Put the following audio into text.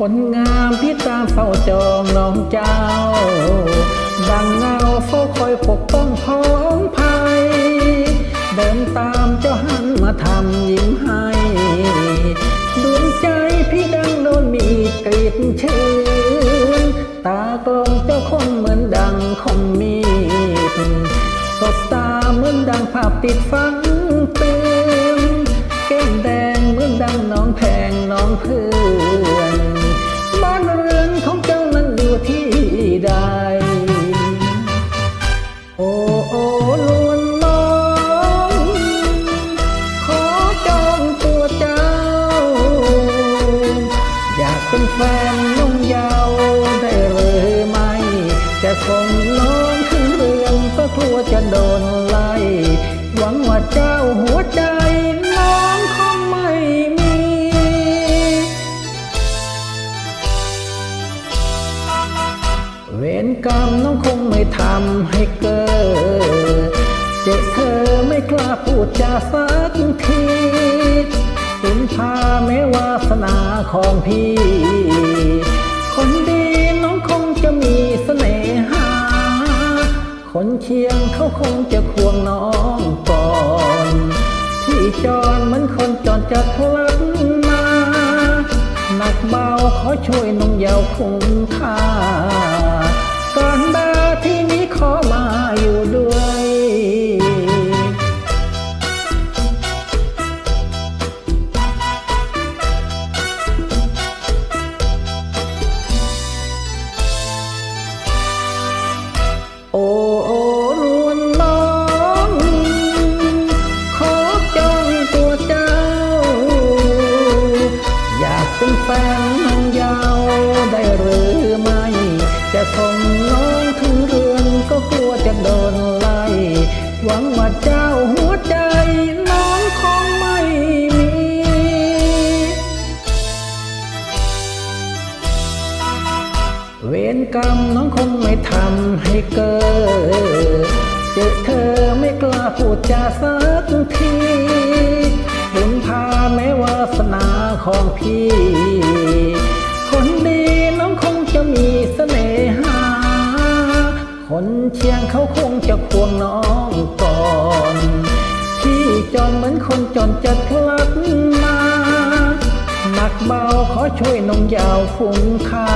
คนงามที่ตามเฝ้าจองน้องเจ้า ดังเงาเฝ้าคอยปกป้องพ้องภัย เดินตามเจ้าหันมาทำยิ้มให้ดวงใจพี่ดังโดนมีดกรีดเชือนตากลมเจ้าคงเหมือนดังคมมีดสบตาเหมือนดังภาพติดฝันเตือน เป็นแฟนน้องยาวได้หรือไม่ จะส่งน้องขึ้นเรือนก็กลัวจะโดนไล่ หวังว่าเจ้าหัวใจน้องคงไม่มี เวรกรรมน้องคงไม่ทำให้เกิด เจ็บเธอไม่กล้าพูดจาสัก สุนพาแม้วาสนาของพี่ คนดีน้องคงจะมีเสน่หา คนเคียงเขาคงจะควงน้องก่อน ที่จรเหมือนคนจรจัดพลัดมาหนักเบาขอช่วยน้องยาวคุ้มค่าการดาที่นี้ขอมาอยู่ เวรกรรมน้องคงไม่ทำให้เกิด เจอเธอไม่กล้าพูดจาสักทีบุญพาแม้วาสนาของพี่ คนดีน้องคงจะมีเสน่หา คนเชียงเขาคงจะควงน้องก่อน พี่จนเหมือนคนจนจะพลัดน เบาขอช่วยน้องยาวฟุ้งค่า